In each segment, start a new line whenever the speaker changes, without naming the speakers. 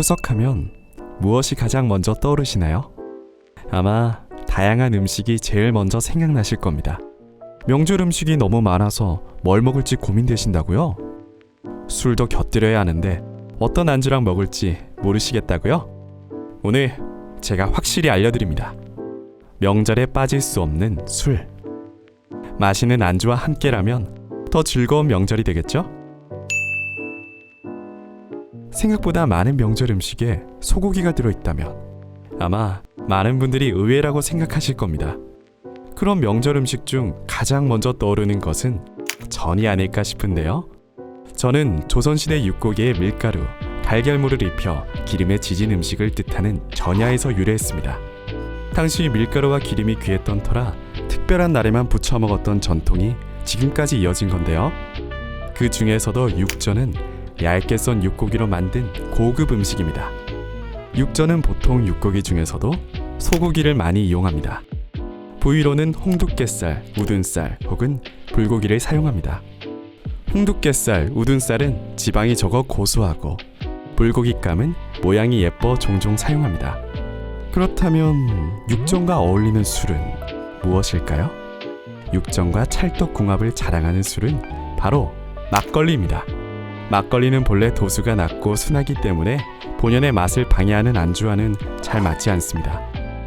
추석하면 무엇이 가장 먼저 떠오르시나요? 아마 다양한 음식이 제일 먼저 생각나실 겁니다. 명절 음식이 너무 많아서 뭘 먹을지 고민되신다고요? 술도 곁들여야 하는데 어떤 안주랑 먹을지 모르시겠다고요? 오늘 제가 확실히 알려드립니다. 명절에 빠질 수 없는 술. 맛있는 안주와 함께라면 더 즐거운 명절이 되겠죠? 생각보다 많은 명절 음식에 소고기가 들어있다면 아마 많은 분들이 의외라고 생각하실 겁니다. 그럼 명절 음식 중 가장 먼저 떠오르는 것은 전이 아닐까 싶은데요. 저는 조선시대 육고기에 밀가루, 달걀물을 입혀 기름에 지진 음식을 뜻하는 전야에서 유래했습니다. 당시 밀가루와 기름이 귀했던 터라 특별한 날에만 부쳐 먹었던 전통이 지금까지 이어진 건데요. 그 중에서도 육전은 얇게 썬 육고기로 만든 고급 음식입니다. 육전은 보통 육고기 중에서도 소고기를 많이 이용합니다. 부위로는 홍두깨살, 우둔살 혹은 불고기를 사용합니다. 홍두깨살, 우둔살은 지방이 적어 고소하고 불고기감은 모양이 예뻐 종종 사용합니다. 그렇다면 육전과 어울리는 술은 무엇일까요? 육전과 찰떡궁합을 자랑하는 술은 바로 막걸리입니다. 막걸리는 본래 도수가 낮고 순하기 때문에 본연의 맛을 방해하는 안주와는 잘 맞지 않습니다.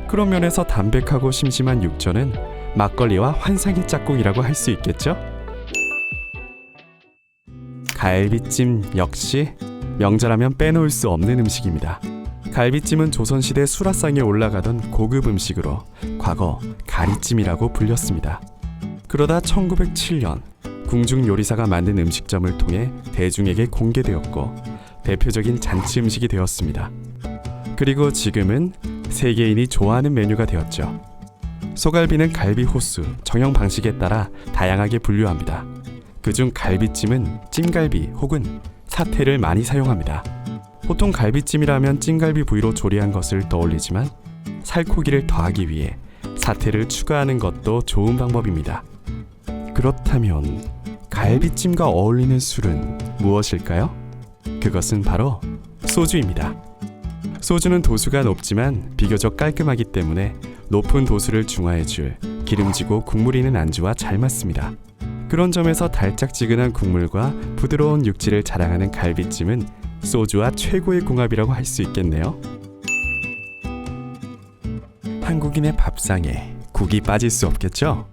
그런 면에서 담백하고 심심한 육전은 막걸리와 환상의 짝꿍이라고 할 수 있겠죠? 갈비찜 역시 명절하면 빼놓을 수 없는 음식입니다. 갈비찜은 조선시대 수라상에 올라가던 고급 음식으로 과거 가리찜이라고 불렸습니다. 그러다 1907년 궁중 요리사가 만든 음식점을 통해 대중에게 공개되었고 대표적인 잔치 음식이 되었습니다. 그리고 지금은 세계인이 좋아하는 메뉴가 되었죠. 소갈비는 갈비 호수, 정형 방식에 따라 다양하게 분류합니다. 그중 갈비찜은 찜갈비 혹은 사태를 많이 사용합니다. 보통 갈비찜이라면 찜갈비 부위로 조리한 것을 떠올리지만 살코기를 더하기 위해 사태를 추가하는 것도 좋은 방법입니다. 그렇다면 갈비찜과 어울리는 술은 무엇일까요? 그것은 바로 소주입니다. 소주는 도수가 높지만 비교적 깔끔하기 때문에 높은 도수를 중화해줄 기름지고 국물 있는 안주와 잘 맞습니다. 그런 점에서 달짝지근한 국물과 부드러운 육질을 자랑하는 갈비찜은 소주와 최고의 궁합이라고 할 수 있겠네요. 한국인의 밥상에 국이 빠질 수 없겠죠?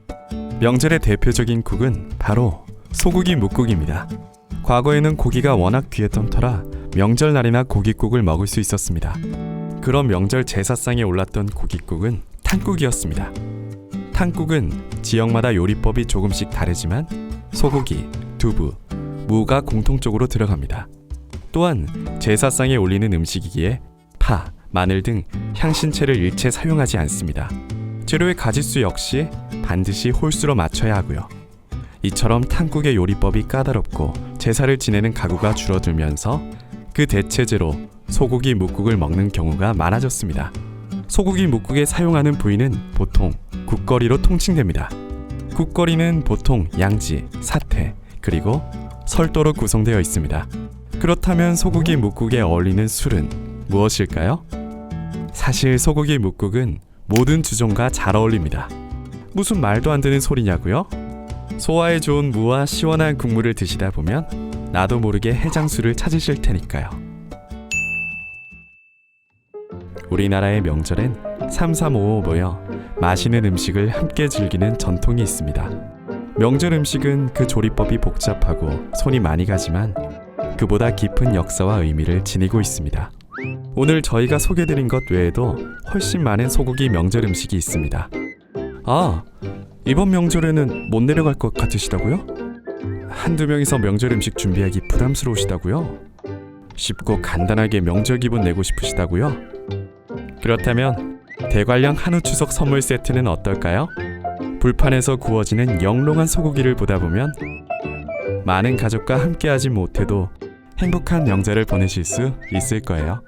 명절의 대표적인 국은 바로 소고기 묵국입니다. 과거에는 고기가 워낙 귀했던 터라 명절날이나 고깃국을 먹을 수 있었습니다. 그런 명절 제사상에 올랐던 고깃국은 탕국이었습니다. 탕국은 지역마다 요리법이 조금씩 다르지만 소고기, 두부, 무가 공통적으로 들어갑니다. 또한 제사상에 올리는 음식이기에 파, 마늘 등 향신채를 일체 사용하지 않습니다. 재료의 가짓수 역시 반드시 홀수로 맞춰야 하고요. 이처럼 탕국의 요리법이 까다롭고 제사를 지내는 가구가 줄어들면서 그 대체제로 소고기 묵국을 먹는 경우가 많아졌습니다. 소고기 묵국에 사용하는 부위는 보통 국거리로 통칭됩니다. 국거리는 보통 양지, 사태, 그리고 설도로 구성되어 있습니다. 그렇다면 소고기 묵국에 어울리는 술은 무엇일까요? 사실 소고기 묵국은 모든 주종과 잘 어울립니다. 무슨 말도 안 되는 소리냐고요? 소화에 좋은 무와 시원한 국물을 드시다 보면 나도 모르게 해장술을 찾으실 테니까요. 우리나라의 명절엔 삼삼오오 모여 맛있는 음식을 함께 즐기는 전통이 있습니다. 명절 음식은 그 조리법이 복잡하고 손이 많이 가지만 그보다 깊은 역사와 의미를 지니고 있습니다. 오늘 저희가 소개드린 것 외에도 훨씬 많은 소고기 명절 음식이 있습니다. 아, 이번 명절에는 못 내려갈 것 같으시다고요? 한두 명이서 명절 음식 준비하기 부담스러우시다고요? 쉽고 간단하게 명절 기분 내고 싶으시다고요? 그렇다면 대관령 한우 추석 선물 세트는 어떨까요? 불판에서 구워지는 영롱한 소고기를 보다 보면 많은 가족과 함께하지 못해도 행복한 명절을 보내실 수 있을 거예요.